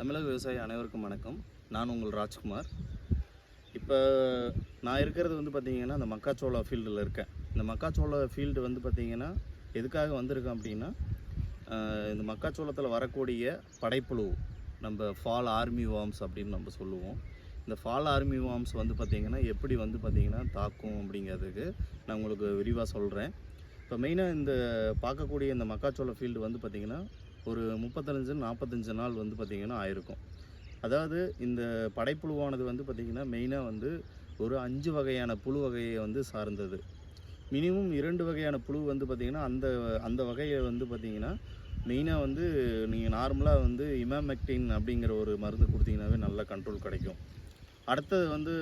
தமிழக விவசாயி அனைவருக்கும் வணக்கம். நான் உங்கள் ராஜ்குமார். இப்போ நான் இருக்கிறது வந்து பார்த்திங்கன்னா அந்த மக்காச்சோள ஃபீல்டில் இருக்கேன். இந்த மக்காச்சோள ஃபீல்டு வந்து பார்த்திங்கன்னா எதுக்காக வந்திருக்கேன் அப்படின்னா இந்த மக்காச்சோளத்தில் வரக்கூடிய படைப்புழு நம்ம ஃபால் ஆர்மி வார்ம்ஸ் அப்படின்னு நம்ம சொல்லுவோம். இந்த ஃபால் ஆர்மி வார்ம்ஸ் வந்து பார்த்திங்கன்னா எப்படி வந்து பார்த்திங்கன்னா தாக்கும் அப்படிங்கிறதுக்கு நான் உங்களுக்கு விரிவாக சொல்கிறேன் இப்போ மெயினாக இந்த பார்க்கக்கூடிய இந்த மக்காச்சோள ஃபீல்டு வந்து பார்த்திங்கன்னா ஒரு முப்பத்தஞ்சு நாற்பத்தஞ்சு நாள் வந்து பார்த்திங்கன்னா ஆயிருக்கும். அதாவது இந்த படைப்புழுவானது வந்து பார்த்திங்கன்னா மெயினாக வந்து ஒரு அஞ்சு வகையான புழு வகையை வந்து சார்ந்தது. மினிமம் இரண்டு வகையான புழு வந்து பார்த்திங்கன்னா அந்த அந்த வகையை வந்து பார்த்திங்கன்னா மெயினாக வந்து நீங்கள் நார்மலாக வந்து இமாமெக்டின் அப்படிங்கிற ஒரு மருந்து கொடுத்தீங்கன்னாவே நல்ல கண்ட்ரோல் கிடைக்கும். அடுத்தது வந்து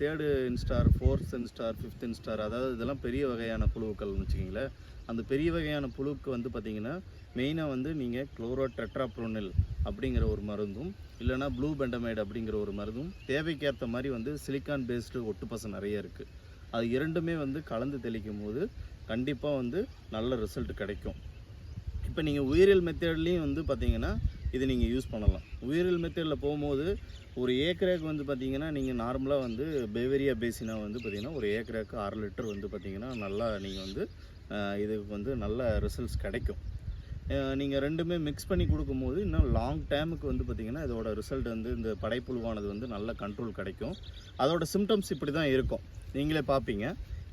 third instar fourth instar fifth instar அதாவது இதெல்லாம் பெரிய வகையான புழுக்கள்னு வச்சுக்கிங்களேன் அந்த பெரிய வகையான புழுக்கு வந்து பார்த்திங்கன்னா மெயினாக வந்து நீங்கள் குளோரோ டெட்ராப்ரோனில் அப்படிங்கிற ஒரு மருந்தும் இல்லைனா ப்ளூ பெண்டமைடு அப்படிங்கிற ஒரு மருந்தும் தேவைக்கேற்ற மாதிரி வந்து சிலிக்கான் பேஸ்டு ஒட்டுப்பசம் நிறைய இருக்குது அது இரண்டுமே வந்து கலந்து தெளிக்கும் போது கண்டிப்பாக வந்து நல்ல ரிசல்ட் கிடைக்கும். இப்போ நீங்கள் உயிரியல் மெத்தேட்லேயும் வந்து பார்த்தீங்கன்னா இது நீங்கள் யூஸ் பண்ணலாம். உயிரியல் மெத்தடில் போகும்போது ஒரு ஏக்கரேக்கு வந்து பார்த்தீங்கன்னா நீங்கள் நார்மலாக வந்து பெவேரியா பேசினா வந்து பார்த்தீங்கன்னா ஒரு ஏக்கரேக்கு அரை லிட்டர் வந்து பார்த்திங்கன்னா நல்லா நீங்கள் வந்து இதுக்கு வந்து நல்ல ரிசல்ட்ஸ் கிடைக்கும். நீங்கள் ரெண்டுமே மிக்ஸ் பண்ணி கொடுக்கும்போது இன்னும் லாங் டைமுக்கு வந்து பார்த்திங்கன்னா இதோட ரிசல்ட் வந்து இந்த படைப்புழுவானது வந்து நல்ல கண்ட்ரோல் கிடைக்கும். அதோட சிம்டம்ஸ் இப்படி தான் இருக்கும். நீங்களே பார்ப்பீங்க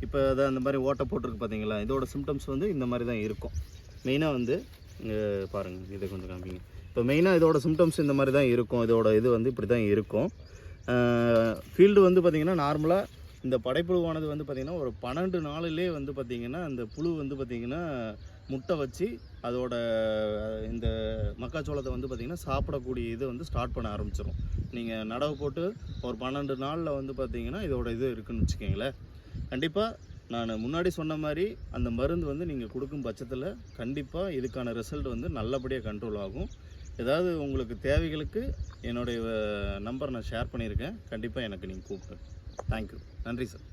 இப்போ அதை அந்த மாதிரி ஓட்டை போட்டிருக்கு பார்த்தீங்களா இதோட சிம்டம்ஸ் வந்து இந்த மாதிரி தான் இருக்கும் மெயினாக வந்து இங்கே பாருங்கள் இதை கொஞ்சம் காமிங்க. இப்போ மெயினாக இதோட சிம்டம்ஸ் இந்த மாதிரி தான் இருக்கும். இதோட இது வந்து இப்படி தான் இருக்கும். ஃபீல்டு வந்து பார்த்திங்கன்னா நார்மலாக இந்த படைப்புழுவானது வந்து பார்த்திங்கன்னா ஒரு பன்னெண்டு நாளிலே வந்து பார்த்திங்கன்னா அந்த புழு வந்து பார்த்திங்கன்னா முட்டை வச்சு அதோட இந்த மக்காச்சோளத்தை வந்து பார்த்திங்கன்னா சாப்பிடக்கூடிய இது வந்து ஸ்டார்ட் பண்ண ஆரம்பிச்சிடும் நீங்கள் நடவு போட்டு ஒரு பன்னெண்டு நாளில் வந்து பார்த்திங்கன்னா இதோட இது இருக்குன்னு வச்சுக்கோங்களேன். கண்டிப்பாக நான் முன்னாடி சொன்ன மாதிரி அந்த மருந்து வந்து நீங்கள் கொடுக்கும் பட்சத்தில் கண்டிப்பாக இதுக்கான ரிசல்ட் வந்து நல்லபடியாக கண்ட்ரோல் ஆகும். ஏதாவது உங்களுக்கு தேவைகளுக்கு என்னுடைய நம்பர் நான் ஷேர் பண்ணியிருக்கேன். கண்டிப்பாக எனக்கு நீங்கள் கூப்பிட்டு. தேங்க்யூ நன்றி சார்